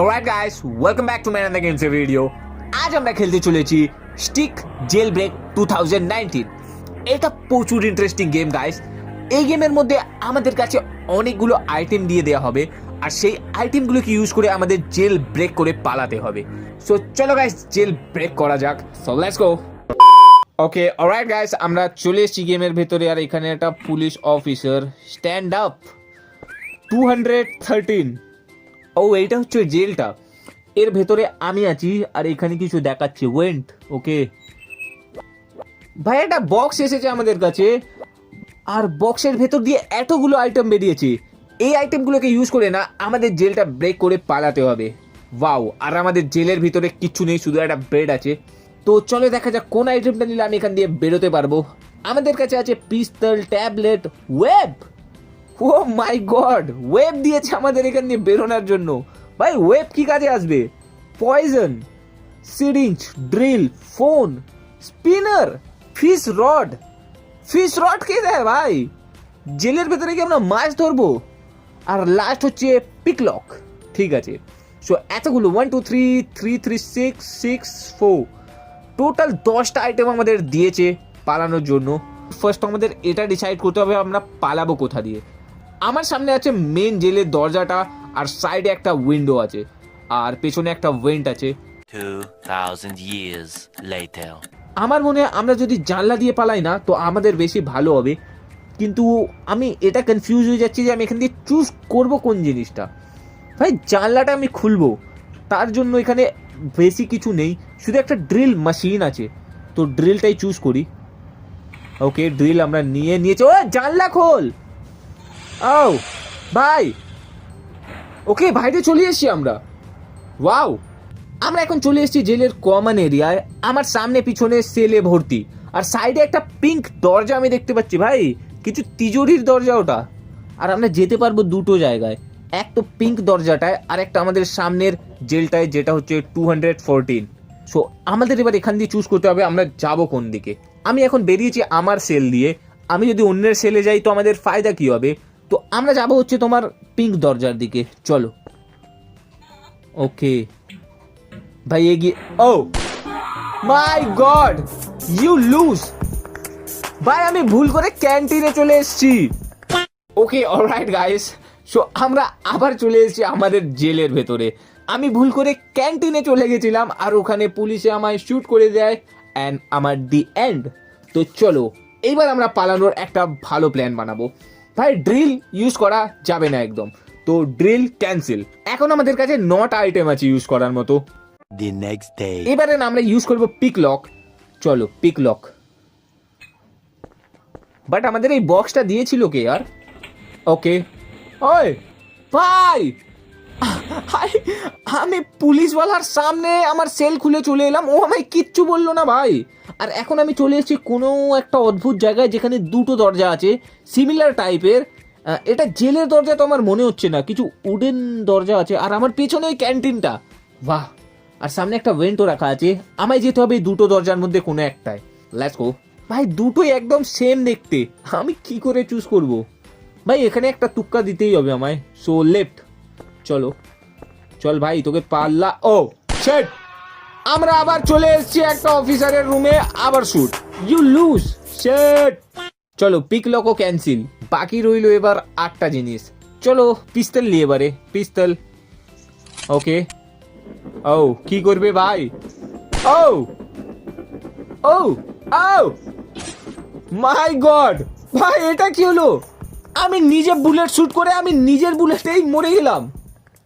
Alright guys welcome back to man the games video আজ আমরা খেলতে চলেছি stick jail break two thousand nineteen এটা প্রচুর ইন্টারেস্টিং গেম গাইস এই গেমের মধ্যে আমাদের কাছে অনেকগুলো আইটেম দিয়ে দেওয়া হবে, আর সেই আইটেমগুলোকে ইউজ করে আমাদের জেল ব্রেক করে পালাতে হবে। সো চলো গাইস জেল ব্রেক করা যাক। So let's go okay alright guys আমরা চলে এসেছি গেমের ভেতরে, আর এখানে একটা police officer stand up two hundred thirteen ও, এইটা হচ্ছে জেলটা। এর ভেতরে আমি আছি, আর এখানে কিছু দেখাচ্ছে। Went, okay. ভাই, একটা বক্স এসেছে আমাদের কাছে। আর বক্সের ভেতর দিয়ে এতগুলো আইটেম বেরিয়েছে। এই আইটেমগুলোকে ইউজ করে না, আমাদের জেলটা ব্রেক করে পালাতে হবে। ওয়াও আর আমাদের জেলের ভিতরে কিচ্ছু নেই, শুধু একটা বেড আছে। তো চলে দেখা যাক কোন আইটেমটা নিলে আমি এখান দিয়ে বেরোতে পারব। আমাদের কাছে আছে pistol tablet web oh my god web দিয়েছে আমাদের এখান দিয়ে বেরোনোর জন্য। ভাই ওয়েব কি কাজে আসবে? Poison syringe drill phone spinner fish rod fish rod কে দেয় ভাই? জেলের ভেতরে কি আমরা মাছ ধরবো। আর লাস্ট হচ্ছে পিকলক ঠিক আছে। সো এতগুলো one two three three three six six four total দশটা আইটেম আমাদের দিয়েছে পালানোর জন্য। ফার্স্ট আমাদের এটা ডিসাইড করতে হবে আমরা পালাবো কোথা দিয়ে। আমার সামনে আছে মেন জেলের দরজাটা আর সাইডে একটা উইন্ডো আছে। আর পেছনে একটা ওয়েন্ট আছে। 2,000 years later. আমার মনে হয় আমরা যদি জানলা দিয়ে পালাই না তো আমাদের বেশি ভালো হবে। কিন্তু আমি এটা কনফিউজ হয়ে যাচ্ছি যে আমি এখান দিয়ে চুজ করব কোন জিনিসটা। ভাই জানলাটা আমি খুলবো। তার জন্য এখানে বেশি কিছু নেই। শুধু একটা ড্রিল মেশিন আছে। তো ড্রিলটাই চুজ করি। ওকে ড্রিল আমরা নিয়ে নিয়েছি। ও জানলা খোল! ও, ভাই। ওকে, বাইরে চলে এসেছি আমরা। ওয়াও। আমরা এখন চলে এসেছি জেলের কমন এরিয়ায়। আমার সামনে পিছনে সেলে ভর্তি। আর সাইডে একটা পিঙ্ক দরজা আমি দেখতে পাচ্ছি, ভাই। কিছু তিজোরির দরজা ওটা। আর আমরা যেতে পারব দুটো জায়গায়। এক তো পিঙ্ক দরজাটায়, আর একটা আমাদের সামনের জেলটায়, যেটা হচ্ছে টু হান্ড্রেড ফোরটিন সো আমাদের এবার এখান দিয়ে চুজ করতে হবে আমরা যাব কোন দিকে। আমি এখন বেরিয়েছি আমার সেল দিয়ে। আমি যদি অন্যের সেলে যাই তো আমাদের ফায়দা কি হবে? তো আমরা যাব হচ্ছে তোমার পিঙ্ক দরজার দিকে। চলো। ওকে ভাই, এগিয়ে oh my god you lose ভাই, আমি ভুল করে ক্যান্টিনে চলে এসেছি। ওকে অলরাইট গাইস সো আমরা আবার চলে এসেছি আমাদের জেলের ভেতরে। আমি ভুল করে ক্যান্টিনে চলে গেছিলাম আর ওখানে পুলিশে আমায় শ্যুট করে দেয়। অ্যান্ড আমার দি এন্ড তো চলো, এইবার আমরা পালানোর একটা ভালো প্ল্যান বানাবো। ভাই ড্রিল ইউজ করা যাবে না একদম। তো ড্রিল ক্যান্সেল এখন আমাদের কাছে নট আইটেম আছে ইউজ করার মতো। দি নেক্সট ডে এবারে না আমরা ইউজ করব পিক লক চলো পিক লক বাট আমাদের এই বক্সটা দিয়েছিল কে আর? ওকে ওই ভাই! হাই, আমি পুলিশওয়ালার সামনে আমার সেল খুলে চলে এলাম। ও আমায় কিচ্ছু বলল না ভাই। আর এখন আমি চলে এসেছি কোনো একটা অদ্ভুত জায়গায় যেখানে দুটো দরজা আছে সিমিলার টাইপের এটা জেলের দরজা তো আমার মনে হচ্ছে না কিছু উডেন দরজা আছে। আর আমার পেছনে ওই ক্যান্টিনটা বাহ আর সামনে একটা ওয়েন্টও রাখা আছে। আমায় যেতে হবে দুটো দরজার মধ্যে কোনো একটায়। লেটস গো ভাই দুটোই একদম সেম দেখতে। আমি কি করে চুজ করব? ভাই এখানে একটা তুক্কা দিতেই হবে আমায়। সো লেফট চলো। চল ভাই তোকে পাল্লা ও শেট আমরা আবার চলে এসেছি একটা অফিসারের রুমে আবার শুট। ইউ লুজ শেট চলো পিক লকও ক্যান্সেল বাকি রইল এবার আটটা জিনিস। চলো পিস্তল নিয়ে এবারে পিস্তল ওকে ও কি করবে ভাই? ও ও ও। মাই গড ভাই এটা কি হলো? আমি নিজে বুলেট শুট করে আমি নিজের বুলেটেই মরে গেলাম।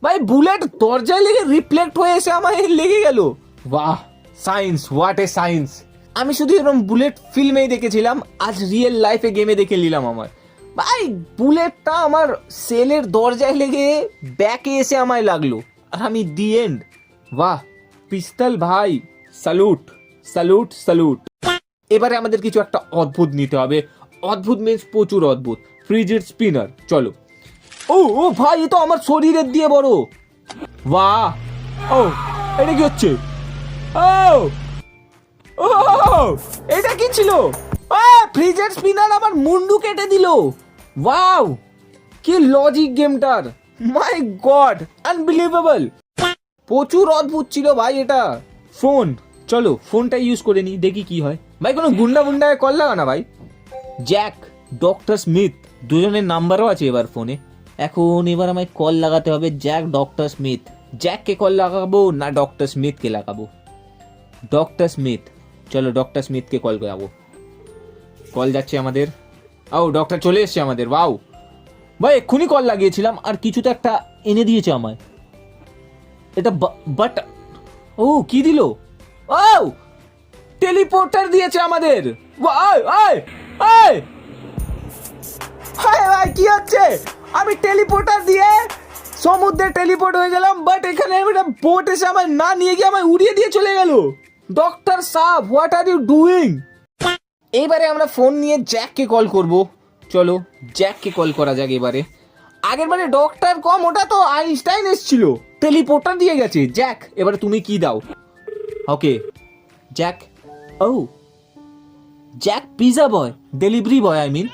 ভাই বুলেট দরজায় লেগে রিফ্লেক্ট হয়ে এসে আমায় লেগে গেল। বাহ। সায়েন্স হোয়াট এ সায়েন্স আমি শুধু এরকম বুলেট ফিল্মেই দেখেছিলাম আজ রিয়েল লাইফে গেমে দেখে নিলাম আমার। ভাই বুলেটটা আমার সেলের দরজায় লেগে ব্যাকে এসে আমায় লাগল। আর আমি দি এন্ড বাহ। পিস্তল ভাই স্যালুট স্যালুট স্যালুট এবারে আমাদের কিছু একটা অদ্ভুত নিতে হবে। অদ্ভুত মিন্স প্রচুর অদ্ভুত। ফ্রিজের স্পিনার চলো। ও ও ভাই, এ তো আমার শরীরের দিয়ে বড়। বাহ। ও, এটা কি হচ্ছে? ও ও, এটা কি ছিল? ফ্রিজের স্পিনার আমার মুন্ডু কেটে দিল। ওয়াও, কি লজিক গেমটার মাই গড আনবিলিভেবল প্রচুর অদ্ভুত ছিল ভাই এটা। ফোন, চলো, ফোনটা ইউজ করে নি দেখি কি হয়। ভাই, কোনো গুন্ডা গুন্ডায় কল লাগা না ভাই? জ্যাক ডক্টর স্মিথ দুজনের নাম্বারও আছে এবার ফোনে এখন এবার আমায় কল লাগাতে হবে জ্যাক ডক্টর স্মিথ জ্যাককে কল লাগাবো না ডক্টর স্মিথকে লাগাবো? ডক্টর স্মিথ চলো ডক্টর স্মিথকে কল করাবো। কল যাচ্ছে আমাদের। ও ডক্টর চলে এসছে আমাদের। বাউ ভাই, এক্ষুনি কল লাগিয়েছিলাম, আর কিছু তো একটা এনে দিয়েছে আমায়। এটা বাট ও, কি দিল? ও টেলিপোর্টার দিয়েছে আমাদের। ওই ওই হায় ভাই কি হচ্ছে? আমি টেলিপোর্টার দিয়ে সমুদ্রে টেলিপোর্ট হয়ে গেলাম বাট এখানে একটা বোট এসে আমায় না নিয়ে গিয়ে আমায় উড়িয়ে দিয়ে চলে গেল। ডক্টর সাহ হোয়াট আর ইউ ডুইং এইবারে আমরা ফোন নিয়ে জ্যাককে কল করব। চলো জ্যাককে কল করা যাক এবারে। আগের বারে ডক্টর কম, ওটা তো আইনস্টাইন এসেছিল। টেলিপোর্টার দিয়ে গেছে। জ্যাক এবারে তুমি কি দাও? Okay Jack oh Jack pizza boy delivery boy I mean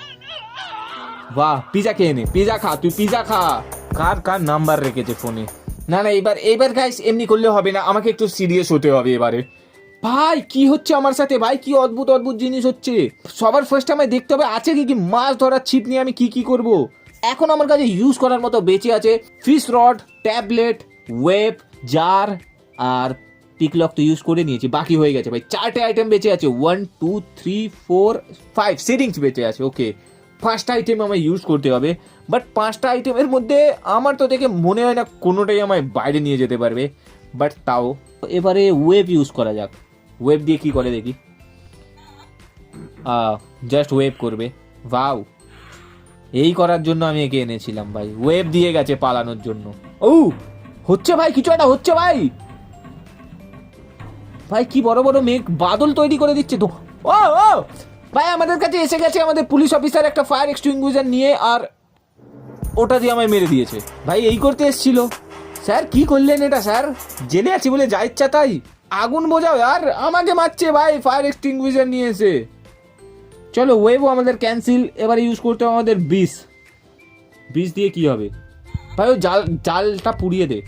বাহ পিজা খেয়ে নে পিজা খা তুই পিজা খা। কার কার নাম্বার রেখেছে ফোনে না না এবার এবার গাইস এমনি করলে হবে না আমাকে একটু সিরিয়াস হতে হবে এবারে। ভাই কি হচ্ছে আমার সাথে? ভাই কি অদ্ভুত অদ্ভুত জিনিস হচ্ছে? সবার ফার্স্ট আমায় দেখতে হবে আছে কি কি মাছ ধরার ছিপ নিয়ে আমি কি কি করব? এখন আমার কাছে ইউজ করার মতো বেঁচে আছে fish rod tablet web jar আর পিকলক তো ইউজ করে নিয়েছি বাকি হয়ে গেছে ভাই। চারটে আইটেম বেঁচে আছে one two three four five syringes বেঁচে আছে ওকে পাঁচটা আইটেম আমায় ইউজ করতে হবে বাট পাঁচটা আইটেমের মধ্যে আমার তো দেখে মনে হয় না কোনোটাই আমায় বাইরে নিয়ে যেতে পারবে বাট তাও। এবারে ওয়েব ইউজ করা যাক। ওয়েব দিয়ে কি করে দেখি? জাস্ট ওয়েব করবে। ভাও এই করার জন্য আমি একে এনেছিলাম ভাই। ওয়েব দিয়ে গেছে পালানোর জন্য। ও, হচ্ছে ভাই, কিছু একটা হচ্ছে ভাই! ভাই, কি বড় বড় মেঘ, বাদল তৈরি করে দিচ্ছে তো। ও ও! ভাই, আমাদের কাছে এসে গেছে আমাদের পুলিশ অফিসার একটা ফায়ার এক্সটিংগুইজার নিয়ে আর ওটা দিয়ে আমায় মেরে দিয়েছে। ভাই, এই করতে এসেছিল। স্যার, কি করলেন এটা, স্যার? জেনে আছি বলে যা ইচ্ছা তাই। আগুন বোঝাও আর আমাকে মারছে ভাই ফায়ার এক্সটিংগুইজার নিয়ে এসে। চলো ওয়েবও আমাদের ক্যান্সেল এবার ইউজ করতে হবে আমাদের বিষ। বিষ দিয়ে কি হবে? ভাই, ও জাল, জালটা পুড়িয়ে দে।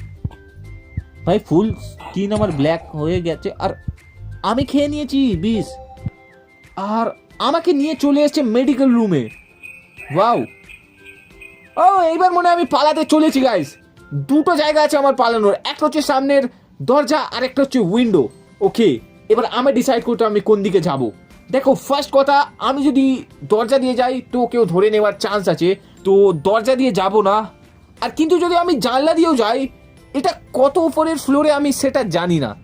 ভাই ফুল স্কিন আমার ব্ল্যাক হয়ে গেছে আর আমি খেয়ে নিয়েছি বিষ। আর আমাকে নিয়ে চলে এসেছে মেডিকেল রুমে ও, এইবার মনে আমি পালাতে চলেছি গাইস দুটো জায়গা আছে আমার পালানোর। একটা হচ্ছে সামনের দরজা, আর একটা হচ্ছে উইন্ডো ওকে এবার আমি ডিসাইড করতে আমি কোন দিকে যাব। দেখো ফার্স্ট কথা, আমি যদি দরজা দিয়ে যাই, তো কেউ ধরে নেওয়ার চান্স আছে। তো দরজা দিয়ে যাব না। আর কিন্তু যদি আমি জানলা দিয়েও যাই, এটা কত উপরের ফ্লোরে আমি সেটা জানি না।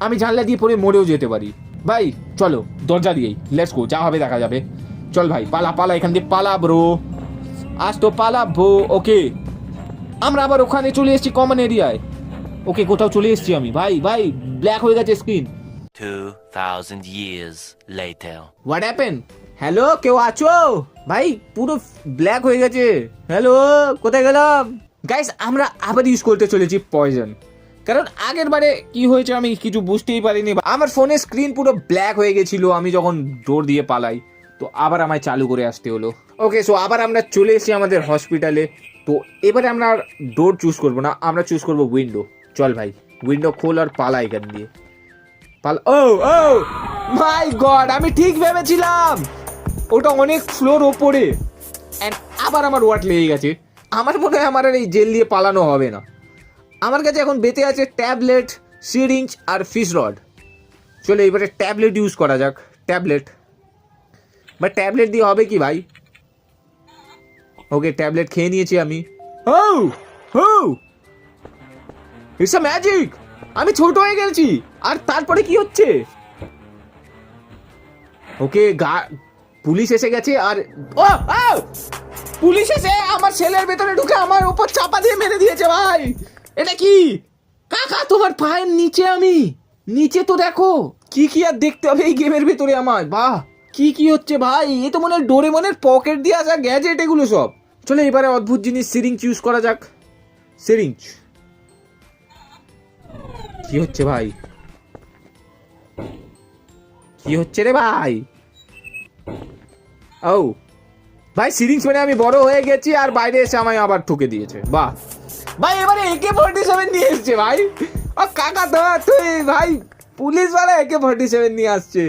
আমি জানলা দিয়ে পরে মরেও যেতে পারি। ভাই চলো দরজা দিয়েই। লেটস গো যা হবে দেখা যাবে। চল ভাই পালা পালা এখান দিয়ে পালা ব্রো আজ তো পালাবো ওকে আমরা আবার ওখানে চলে এসেছি কমন এরিয়ায় ওকে কোথাও চলে এসেছি আমি। ভাই ভাই ব্ল্যাক হয়ে গেছে screen 2,000 years later. What happen hello কেউ আছো? ভাই পুরো ব্ল্যাক হয়ে গেছে। হ্যালো কোথায় গেলাম? গাইস আমরা আবার ইউজ করতে চলেছি পয়জন কারণ আগের বারে কি হয়েছে আমি কিছু বুঝতেই পারিনি। আমার ফোনের স্ক্রিন পুরো ব্ল্যাক হয়ে গেছিল, আমি যখন ডোর দিয়ে পালাই, তো আবার আমায় চালু করে আসতে হলো। ওকে সো আবার আমরা চলে এসেছি আমাদের হসপিটালে তো এবারে আমরা আর ডোর চুজ করব না, আমরা চুজ করব উইন্ডো চল ভাই উইন্ডো খোল আর পালা এখান দিয়ে। পাল ও ও মাই গড আমি ঠিক ভেবেছিলাম! ওটা অনেক ফ্লোর ওপরে। অ্যান্ড আবার আমার ওয়াট লেগে গেছে। আমার মনে হয় আমার আর এই জেল দিয়ে পালানো হবে না। আমার কাছে এখন বেঁচে আছে ট্যাবলেট সিরিঞ্জ আর ফিশ রড। চলে এবারে ট্যাবলেট ইউজ করা যাক ট্যাবলেট। বা ট্যাবলেট দিয়ে হবে কি ভাই? ওকে ট্যাবলেট খেয়ে নিয়েছি আমি। ও ও ইটস আ ম্যাজিক আমি ছোট হয়ে গেছি আর তারপরে কি হচ্ছে? ওকে গা পুলিশ এসে গেছে আর ও পুলিশ এসে আমার ছেলের ভেতরে ঢুকে আমার উপর চাপা দিয়ে মেরে দিয়েছে ভাই। এটা কি? কাকা, তোমার পায়ের নিচে আমি। নিচে তো দেখো, কি কি আর দেখতে হবে এই গেমের ভেতরে আমার বাহ, কি কি হচ্ছে ভাই? এ তো মনে হয় ডোরেমনের পকেট দিয়ে আসা গ্যাজেট এগুলো সব। চলে এবারে অদ্ভুত জিনিস সিরিঞ্জ ইউজ করা যাক। সিরিঞ্জ কি হচ্ছে ভাই? কি হচ্ছে রে ভাই? ও ভাই সিরিঞ্জ মানে আমি বড় হয়ে গেছি আর বাইরে এসে আমায় আবার ঠুকে দিয়েছে। বাহ। ভাই, এবারে একে ফর্টি সেভেন নিয়ে এসছে ভাই। ও কাকা তো, তুই ভাই, পুলিশওয়ালা একে ফর্টি সেভেন নিয়ে আসছে।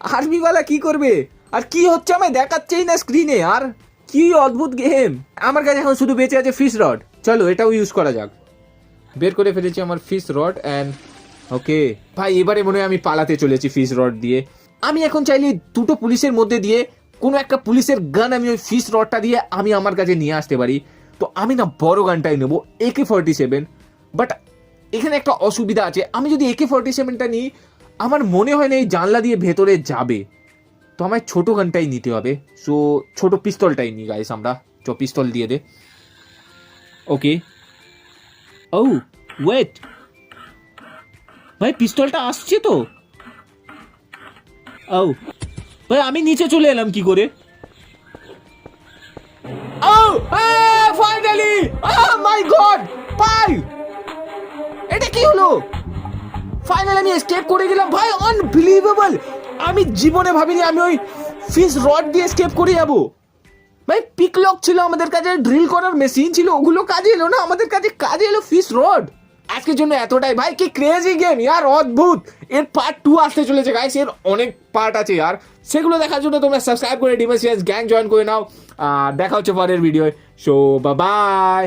আর্মিওয়ালা কি করবে? আর কি হচ্ছে আমায় দেখাচ্ছেই না স্ক্রিনে আর কি অদ্ভুত গেম আমার কাছে এখন শুধু বেঁচে আছে ফিস রড চলো, এটাও ইউজ করা যাক। বের করে ফেলেছি আমার ফিস রড অ্যান্ড ওকে ভাই, এবারে মনে হয় আমি পালাতে চলেছি ফিস রড দিয়ে। আমি এখন চাইলে দুটো পুলিশের মধ্যে দিয়ে কোনো একটা পুলিশের গান আমি ওই ফিস রডটা দিয়ে আমি আমার কাছে নিয়ে আসতে পারি। তো আমি না বড় গানটাই নেব একে ফর্টি সেভেন বাট এখানে একটা অসুবিধা আছে, আমি যদি একে ফর্টি সেভেনটা নিই, আমার মনে হয় না এই জানলা দিয়ে ভেতরে যাবে। তো আমায় ছোটো গানটাই নিতে হবে। সো ছোট পিস্তলটাই নিই গাইস আমরা। চ, পিস্তল দিয়ে দে। ওকে ও ওয়েট ভাই, পিস্তলটা আসছে তো? ও ভাই, আমি নিচে চলে এলাম কি করে? ও ফাইনালি মাই গড পাই! এটা কি হলো? ফাইনালি আমি এসকেপ করে গেলাম। ভাই আনবিলিভেবল আমি জীবনে ভাবিনি আমি ওই ফিস রড দিয়ে এসকেপ করে যাব। ভাই পিকলক ছিল আমাদের কাছে ড্রিল করার মেশিন ছিল, ওগুলো কাজে এলো না, আমাদের কাছে কাজে এলো ফিস রড আজকের জন্য এতটাই। ভাই, কি ক্রেজি গেম ইয়ার অদ্ভুত। এর পার্ট টু আসতে চলেছে গাইস এর অনেক পার্ট আছে আর সেগুলো দেখার জন্য তোমরা সাবস্ক্রাইব করে, ডিমেসিয়াস গ্যাং জয়েন করে নাও। দেখা হচ্ছে পরের ভিডিও সো বাই